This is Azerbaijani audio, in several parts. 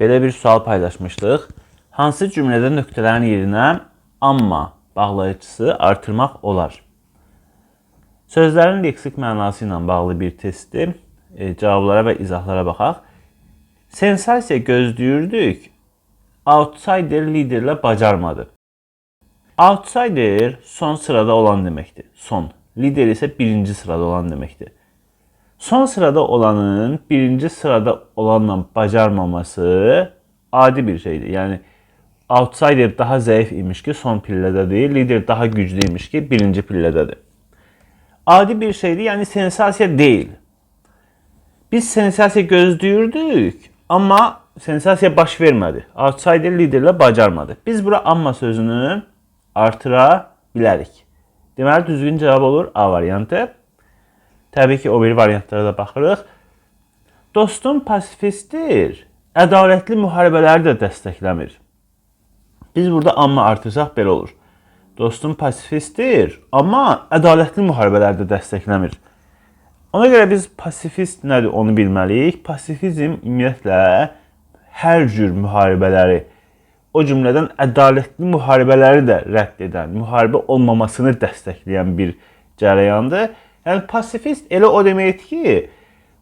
belə bir sual paylaşmışdıq. Hansı cümlədə nöqtələrin yerinə amma bağlayıcısı artırmaq olar? Sözlərin leksik mənası ilə bağlı bir testdir. E, cavablara və izahlara baxaq. Sensasiya gözləyirdik. Outsider liderlə bacarmadı. Outsider son sırada olan deməkdir. Son. Lider isə birinci sırada olan deməkdir. Son sırada olanın birinci sırada olanla bacarmaması adi bir şeydir. Yəni outsider daha zəif imiş ki, son pillədədir. Lider daha güclü imiş ki, birinci pillədədir. Adi bir şeydir, yəni sensasiya deyil. Biz sensasiya gözləyirdik, amma sensasiya baş vermədi. Outsider liderlə bacarmadı. Biz bura amma sözünü artıra bilərik. Deməli düzgün cavab olur A variantı. Təbii ki, o biri variantlara da baxırıq. Dostum pasifistdir. Ədalətli müharibələri də dəstəkləmir. Biz burada amma artırsaq belə olur. Dostum pasifistdir, amma ədalətli müharibələri də dəstəkləmir. Ona görə biz pasifist nədir onu bilməliyik. Pasifizm ümumiyyətlə hər cür müharibələri, o cümlədən ədalətli müharibələri də rədd edən, müharibə olmamasını dəstəkləyən bir cərəyandır. Yəni pasifist elə o deməkdir ki,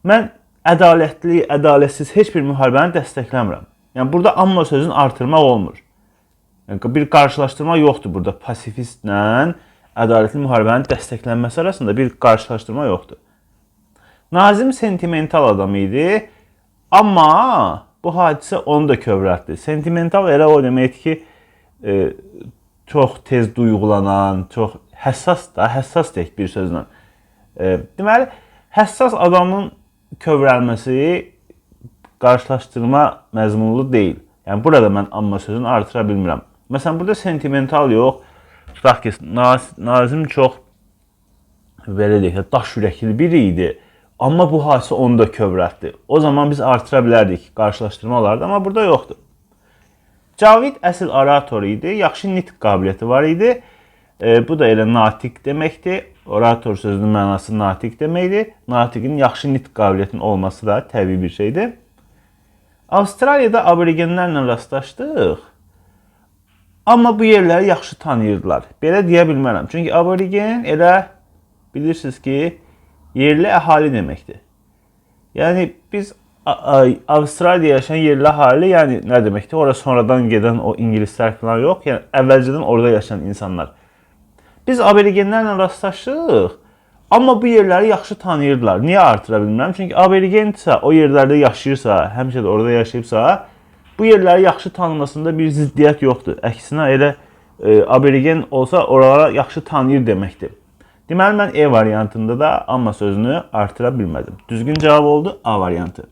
mən ədalətli, ədalətsiz heç bir müharibəni dəstəkləmirəm. Yəni burada amma sözünü artırmaq olmur. Yəni bir qarşılaşdırma yoxdur burada pasifistlə ədalətli müharibənin dəstəklənməsi arasında bir qarşılaşdırma yoxdur. Nazim sentimental adam idi, amma bu hadisə onu da kövrəltdi. Sentimental elə o deməkdir ki, e, çox tez duyğulanan, çox həssas da, həssas deyək bir sözlə. E, deməli, həssas adamın kövrəlməsi qarşılaşdırma məzmunlu deyil. Yəni burada mən amma sözünü artıra bilmirəm. Məsələn, burada sentimental yox. Tutaq ki, Naz Nazim çox belə deyək, daş ürəkli biri idi. Amma bu hadisə onu da kövrəltdi. O zaman biz artıra bilərdik, qarşılaşdırma olardı, amma burada yoxdur. Cavid əsl orator idi, yaxşı nitq qabiliyyəti var idi. E, bu da elə natiq deməkdir. Orator sözünün mənası natiq deməkdir. Natiqin yaxşı nitq qabiliyyətinin olması da təbii bir şeydir. Avstraliyada aborigenlərlə rastlaşdıq. Amma bu yerləri yaxşı tanıyırdılar. Belə deyə bilmərəm. Çünki aborigen elə bilirsiniz ki, yerli əhali deməkdir. Yəni biz Avstraliyada yaşayan yerli əhali, yəni nə deməkdir? Ora sonradan gedən o ingilislər falan yox, yəni əvvəlcədən orada yaşayan insanlar. Biz aborigenlərlə rastlaşdıq. Amma bu yerləri yaxşı tanıyırdılar. Niyə artıra bilmirəm? Çünki aborigensə, o yerlərdə yaşayırsa, həmişə də orada yaşayıbsa, bu yerləri yaxşı tanımasında bir ziddiyyət yoxdur. Əksinə elə e, aborigen olsa oralara yaxşı tanıyır deməkdir. Deməli mən E variantında da amma sözünü artıra bilmədim. Düzgün cavab oldu A variantı.